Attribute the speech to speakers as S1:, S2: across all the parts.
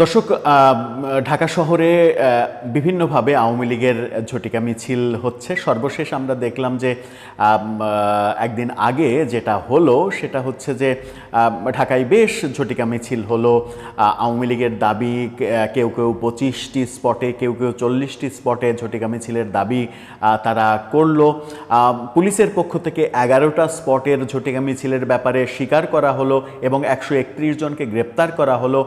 S1: দর্শক ঢাকা শহরে বিভিন্নভাবে আওয়ামী লীগের ঝটিকা মিছিল হচ্ছে। সর্বশেষ আমরা দেখলাম যে একদিন আগে যেটা হলো সেটা হচ্ছে যে ঢাকায় বেশ ঝটিকা মিছিল হলো। আওয়ামী লীগের দাবি কেউ কেউ পঁচিশটি স্পটে, কেউ কেউ চল্লিশটি স্পটে ঝটিকা মিছিলের দাবি তারা করল। পুলিশের পক্ষ থেকে এগারোটা স্পটের ঝটিকা মিছিলের ব্যাপারে স্বীকার করা হলো এবং একশো একত্রিশ জনকে গ্রেপ্তার করা হলো।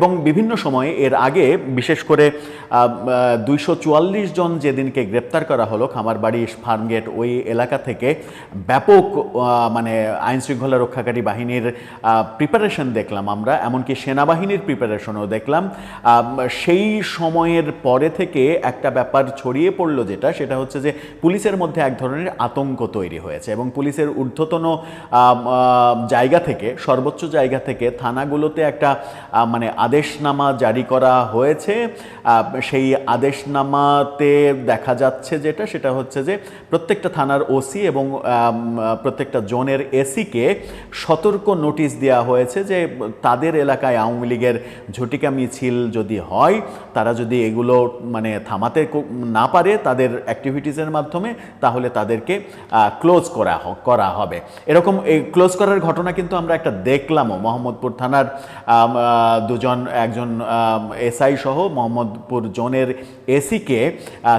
S1: এবং বিভিন্ন সময়ে এর আগে, বিশেষ করে দুইশো চুয়াল্লিশ জন যেদিনকে গ্রেপ্তার করা হলো খামারবাড়ি ফার্মগেট ওই এলাকা থেকে, ব্যাপক মানে আইন শৃঙ্খলা রক্ষাকারী বাহিনীর প্রিপারেশন দেখলাম আমরা, এমনকি সেনাবাহিনীর প্রিপারেশনও দেখলাম। সেই সময়ের পরে থেকে একটা ব্যাপার ছড়িয়ে পড়ল যেটা, সেটা হচ্ছে যে পুলিশের মধ্যে এক ধরনের আতঙ্ক তৈরি হয়েছে এবং পুলিশের ঊর্ধ্বতন জায়গা থেকে, সর্বোচ্চ জায়গা থেকে থানাগুলোতে একটা মানে আদেশনামা জারি করা হয়েছে। সেই আদেশনামাতে দেখা যাচ্ছে যেটা, সেটা হচ্ছে যে প্রত্যেকটা থানার ওসি এবং প্রত্যেকটা জোনের এসিকে সতর্ক নোটিশ দেওয়া হয়েছে যে তাদের এলাকায় আওয়ামী লীগের ঝটিকা মিছিল যদি হয়, তারা যদি এগুলো মানে থামাতে না পারে তাদের অ্যাক্টিভিটিসের মাধ্যমে, তাহলে তাদেরকে ক্লোজ করা করা হবে। এরকম এই ক্লোজ করার ঘটনা কিন্তু আমরা একটা দেখলামও। মোহাম্মদপুর থানার দুজন একজন এসআই সহ মোহাম্মদপুর জোনের এসিকে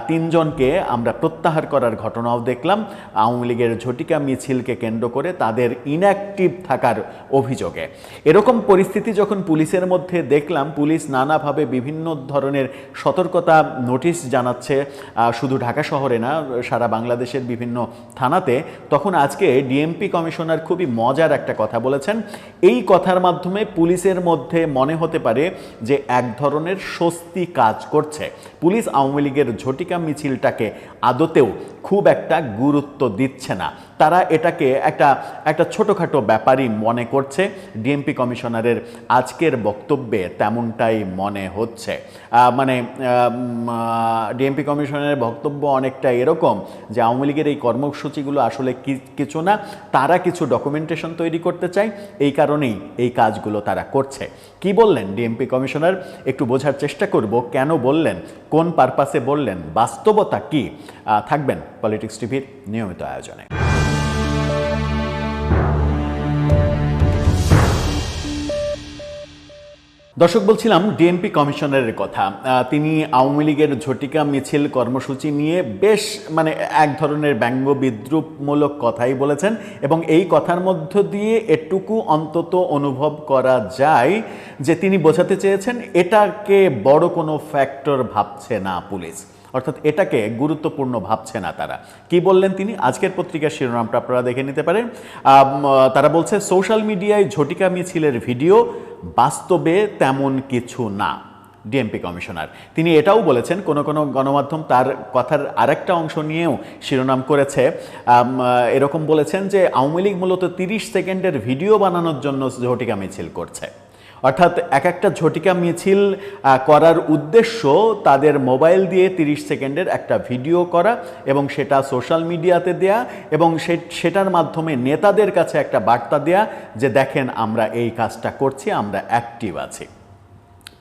S1: তিনজনকে আমরা প্রত্যাহার করার ঘটনাও দেখলাম। আওয়ামী লীগের ঝটিকা মিছিলকে কেন্দ্র করে তাদের ইনঅ্যাক্টিভ থাকার অভিযোগে। এরকম পরিস্থিতি যখন পুলিশের মধ্যে দেখলাম, পুলিশ নানাভাবে বিভিন্ন ধরনের সতর্কতা নোটিশ জানাচ্ছে শুধু ঢাকা শহরে না, সারা বাংলাদেশের বিভিন্ন থানাতে, তখন আজকে ডিএমপি কমিশনার খুবই মজার একটা কথা বলেছেন। এই কথার মাধ্যমে পুলিশের মধ্যে মনে হতে পারে যে এক ধরনের স্বস্তি কাজ করছে। পুলিশ আওয়ামী লীগের ঝটিকা মিছিলটাকে আদতেও খুব একটা গুরুত্ব দিচ্ছে না। তারা এটাকে একটা একটা ছোটোখাটো ব্যাপারই মনে করছে। ডিএমপি কমিশনারের আজকের বক্তব্যে তেমনটাই মনে হচ্ছে। মানে ডিএমপি কমিশনারের বক্তব্য অনেকটা এরকম যে আওয়ামী লীগের এই কর্মসূচিগুলো আসলে কিছু না, তারা কিছু ডকুমেন্টেশন তৈরি করতে চায়। এই কারণেই এই কাজগুলো তারা করছে। কি বললেন? ডিএমপি কমিশনার, একটু বোঝার চেষ্টা করব কেন বললেন, কোন পারপাসে বললেন, বাস্তবতা কি? থাকবেন পলিটিক্স টিভির নিয়মিত আয়োজনে। দর্শক, বলছিলাম ডিএমপি কমিশনারের কথা। তিনি আওয়ামী লীগের ঝটিকা মিছিল কর্মসূচি নিয়ে বেশ মানে এক ধরনের ব্যঙ্গ বিদ্রুপমূলক কথাই বলেছেন এবং এই কথার মধ্য দিয়ে এটুকু অন্তত অনুভব করা যায় যে তিনি বোঝাতে চেয়েছেন এটাকে বড় কোনো ফ্যাক্টর ভাবছে না পুলিশ। অর্থাৎ এটাকে গুরুত্বপূর্ণ ভাবছে না তারা। কি বললেন তিনি? আজকের পত্রিকার শিরোনামটা আপনারা দেখে নিতে পারেন। তারা বলছে, সোশ্যাল মিডিয়ায় ঝটিকা মিছিলের ভিডিও বাস্তবে তেমন কিছু না ডিএমপি কমিশনার। তিনি এটাও বলেছেন, কোনো কোনো গণমাধ্যম তার কথার আরেকটা অংশ নিয়েও শিরোনাম করেছে। এরকম বলেছেন যে, আওয়ামী লীগ মূলত তিরিশ সেকেন্ডের ভিডিও বানানোর জন্য ঝটিকা মিছিল করছে। অর্থাৎ এক একটা ঝটিকা মিছিল করার উদ্দেশ্য তাদের মোবাইল দিয়ে তিরিশ সেকেন্ডের একটা ভিডিও করা এবং সেটা সোশ্যাল মিডিয়াতে দেয়া এবং সেটার মাধ্যমে নেতাদের কাছে একটা বার্তা দেয়া যে দেখেন আমরা এই কাজটা করছি, আমরা অ্যাক্টিভ আছি।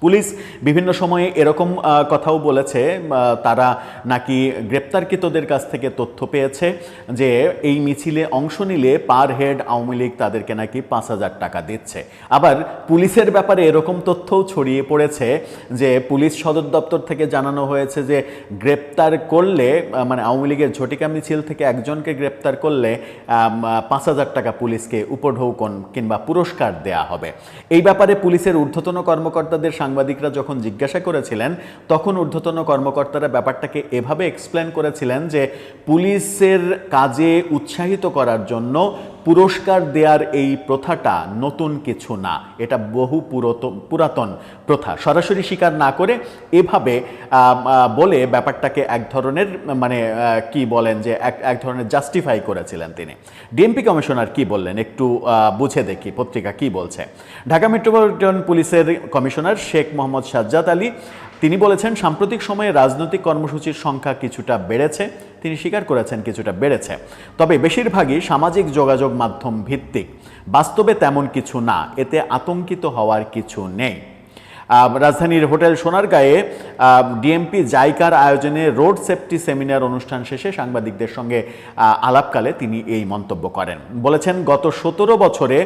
S1: পুলিশ বিভিন্ন সময়ে এরকম কথাও বলেছে তারা নাকি গ্রেপ্তারকৃতদের কাছ থেকে তথ্য পেয়েছে যে এই মিছিলে অংশ নিলে পার হেড আওয়ামী লীগ তাদেরকে নাকি পাঁচ হাজার টাকা দিচ্ছে। আবার পুলিশের ব্যাপারে এরকম তথ্যও ছড়িয়ে পড়েছে যে পুলিশ সদর দপ্তর থেকে জানানো হয়েছে যে গ্রেপ্তার করলে মানে আওয়ামী লীগের ঝটিকা মিছিল থেকে একজনকে গ্রেপ্তার করলে পাঁচ হাজার টাকা পুলিশকে উপঢৌকন কিংবা পুরস্কার দেয়া হবে। এই ব্যাপারে পুলিশের ঊর্ধ্বতন কর্মকর্তাদের সাংবাদিকরা যখন জিজ্ঞাসা করেছিলেন, তখন ঊর্ধ্বতন কর্মকর্তারা ব্যাপারটাকে এভাবে এক্সপ্লেন করেছিলেন যে পুলিশের কাজে উৎসাহিত করার জন্য পুরস্কার দেওয়ার এই প্রথাটা নতুন কিছু না। এটা বহু পুরত, পুরাতন প্রথা। সরাসরি স্বীকার না করে এভাবে বলে ব্যাপারটাকে এক ধরনের মানে কি বলেন যে, এক এক ধরনের জাস্টিফাই করেছিলেন তিনি। ডিএমপি কমিশনার কি বললেন? একটু বুঝে দেখি, পত্রিকা কি বলছে। ঢাকা মেট্রোপলিটন পুলিশের কমিশনার শেখ মোহাম্মদ সাজ্জাদ আলী, তিনি বলেছেন, সাম্প্রতিক সময়ে রাজনৈতিক কর্মসূচির সংখ্যা কিছুটা বেড়েছে। তিনি স্বীকার করেছেন কিছুটা বেড়েছে। তবে বেশিরভাগই সামাজিক যোগাযোগ মাধ্যম ভিত্তিক। বাস্তবে তেমন কিছু না, এতে আতঙ্কিত হওয়ার কিছু নেই। রাজধানীর হোটেল সোনারগাঁয়ে ডিএমপি জাইকার আয়োজনে রোড সেফটি সেমিনার অনুষ্ঠান শেষে সাংবাদিকদের সঙ্গে আলাপকালে তিনি এই মন্তব্য করেন। বলেছেন, গত সতেরো বছরে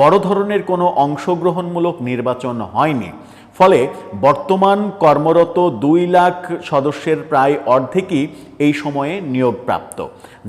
S1: বড় ধরনের কোনো অংশগ্রহণমূলক নির্বাচন হয়নি। ফলে বর্তমান কর্মরত দুই লাখ সদস্যের প্রায় অর্ধেকই এই সময়ে নিয়োগপ্রাপ্ত।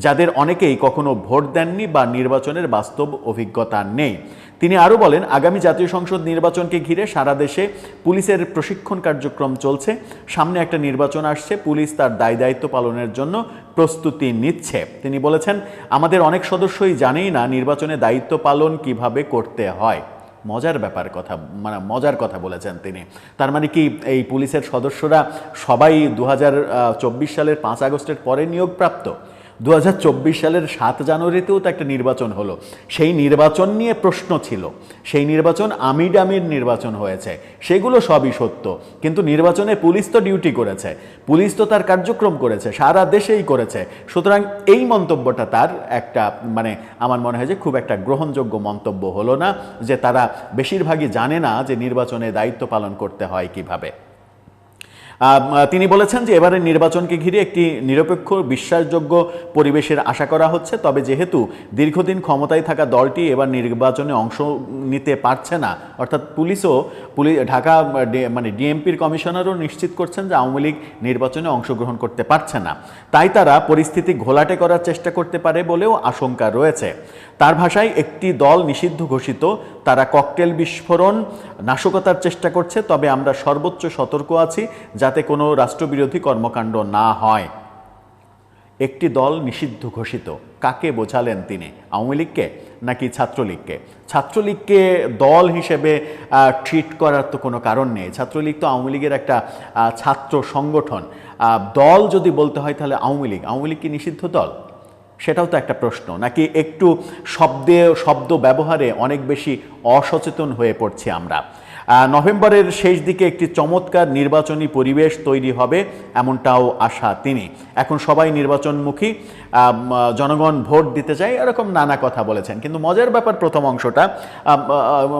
S1: যাদের অনেকেই কখনো ভোট দেননি বা নির্বাচনের বাস্তব অভিজ্ঞতা নেই। তিনি আরও বলেন, আগামী জাতীয় সংসদ নির্বাচনকে ঘিরে সারা দেশে পুলিশের প্রশিক্ষণ কার্যক্রম চলছে। সামনে একটা নির্বাচন আসছে, পুলিশ তার দায় দায়িত্ব পালনের জন্য প্রস্তুতি নিচ্ছে। তিনি বলেছেন, আমাদের অনেক সদস্যই জানেই না নির্বাচনে দায়িত্ব পালন কীভাবে করতে হয়। মজার ব্যাপার কথা মানে মজার কথা বলেছেন তিনি। তার মানে কি এই পুলিশের সদস্যরা সবাই দু হাজার চব্বিশ সালের পাঁচ আগস্টের পরে নিয়োগপ্রাপ্ত? দু হাজার চব্বিশ সালের সাত জানুয়ারিতেও তো একটা নির্বাচন হলো। সেই নির্বাচন নিয়ে প্রশ্ন ছিল। সেই নির্বাচন আমিডামির নির্বাচন হয়েছে। সেগুলো সবই সত্য। কিন্তু নির্বাচনে পুলিশ তো ডিউটি করেছে। পুলিশ তো তার কার্যক্রম করেছে। সারা দেশেই করেছে। সুতরাং এই মন্তব্যটা তার একটা মানে আমার মনে হয় যে খুব একটা গ্রহণযোগ্য মন্তব্য হলো না যে তারা বেশিরভাগই জানে না যে নির্বাচনে দায়িত্ব পালন করতে হয় কীভাবে। তিনি বলেছেন যে এবারের নির্বাচনকে ঘিরে একটি নিরপেক্ষ, বিশ্বাসযোগ্য পরিবেশের আশা করা হচ্ছে। তবে যেহেতু দীর্ঘদিন ক্ষমতায় থাকা দলটি এবার নির্বাচনে অংশ নিতে পারছে না, অর্থাৎ পুলিশও পুলিশ ঢাকা মানে ডিএমপির কমিশনারও নিশ্চিত করছেন যে আওয়ামী লীগ নির্বাচনে অংশগ্রহণ করতে পারছে না। তাই তারা পরিস্থিতি ঘোলাটে করার চেষ্টা করতে পারে বলেও আশঙ্কা রয়েছে। তার ভাষায় একটি দল নিষিদ্ধ ঘোষিত। তারা ককটেল বিস্ফোরণ, নাশকতার চেষ্টা করছে, তবে আমরা সর্বোচ্চ সতর্ক আছি যাতে কোনো রাষ্ট্রবিরোধী কর্মকাণ্ড না হয়। একটি দল নিষিদ্ধ ঘোষিত। কাকে বোঝালেন তিনি? আওয়ামী লীগকে নাকি ছাত্রলীগকে? ছাত্রলীগকে দল হিসেবে ট্রিট করার তো কোনো কারণ নেই। ছাত্রলীগ তো আওয়ামী লীগের একটা ছাত্র সংগঠন। দল যদি বলতে হয় তাহলে আওয়ামী লীগ। আওয়ামী লীগ কি নিষিদ্ধ দল? সেটাও তো একটা প্রশ্ন। নাকি একটু শব্দে, শব্দ ব্যবহারে অনেক বেশি অসচেতন হয়ে পড়ছি আমরা? নভেম্বরের শেষ দিকে একটি চমৎকার নির্বাচনী পরিবেশ তৈরি হবে এমনটাও আশা তিনি। এখন সবাই নির্বাচনমুখী জনগণ ভোট দিতে চায় এরকম নানা কথা বলেছেন। কিন্তু মজার ব্যাপার প্রথম অংশটা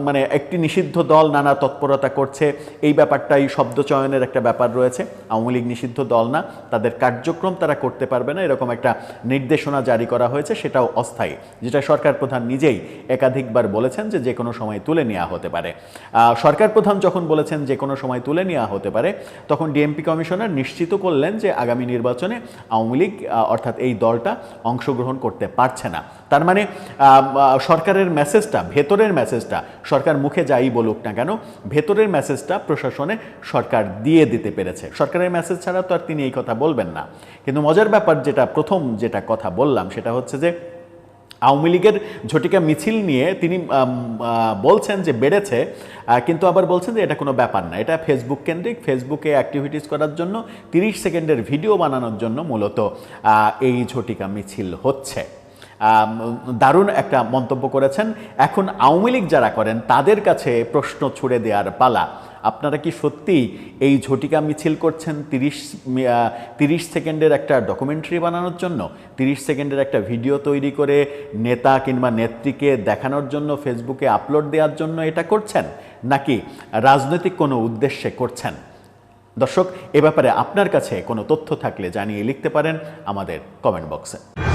S1: মানে একটি নিষিদ্ধ দল নানা তৎপরতা করছে এই ব্যাপারটাই শব্দ চয়নের একটা ব্যাপার রয়েছে। আওয়ামী লীগ নিষিদ্ধ দল না তাদের কার্যক্রম তারা করতে পারবে না এরকম একটা নির্দেশনা জারি করা হয়েছে সেটাও অস্থায়ী যেটা সরকার প্রধান নিজেই একাধিকবার বলেছেন যে যে কোনো সময় তুলে নেওয়া হতে পারে। আহ, সরকার প্রধান যখন বলেছেন যে কোনো সময় তুলে নেওয়া হতে পারে, তখন ডিএমপি কমিশনার নিশ্চিত করলেন যে আগামী নির্বাচনে আওয়ামী লীগ অর্থাৎ এই দলটা অংশগ্রহণ করতে পারছে না। তার মানে সরকারের মেসেজটা ভেতরের মেসেজটা সরকার মুখে যাই বলুক না কেন, ভেতরের মেসেজটা প্রশাসনে সরকার দিয়ে দিতে পেরেছে। সরকারের মেসেজ ছাড়া তো আর তিনি এই কথা বলবেন না। কিন্তু মজার ব্যাপার যেটা, প্রথম যেটা কথা বললাম, সেটা হচ্ছে যে আওয়ামী লীগের ঝটিকা মিছিল নিয়ে তিনি বলছেন যে বেড়েছে কিন্তু আবার বলছেন যে এটা কোনো ব্যাপার না। এটা ফেসবুক কেন্দ্রিক। ফেসবুকে অ্যাক্টিভিটিস করার জন্য তিরিশ সেকেন্ডের ভিডিও বানানোর জন্য মূলত এই ঝটিকা মিছিল হচ্ছে। দারুণ একটা মন্তব্য করেছেন। এখন আওয়ামী লীগ যারা করেন, তাদের কাছে প্রশ্ন ছুড়ে দেওয়ার পালা। আপনারা কি সত্যি এই ঝটিকা মিছিল করছেন তিরিশ তিরিশ সেকেন্ডের একটা ডকুমেন্টারি বানানোর জন্য? তিরিশ সেকেন্ডের একটা ভিডিও তৈরি করে নেতা কিংবা নেত্রীকে দেখানোর জন্য, ফেসবুকে আপলোড দেওয়ার জন্য এটা করছেন? নাকি রাজনৈতিক কোনো উদ্দেশ্যে করছেন? দর্শক, এ ব্যাপারে আপনার কাছে কোনো তথ্য থাকলে জানিয়ে লিখতে পারেন আমাদের কমেন্ট বক্সে।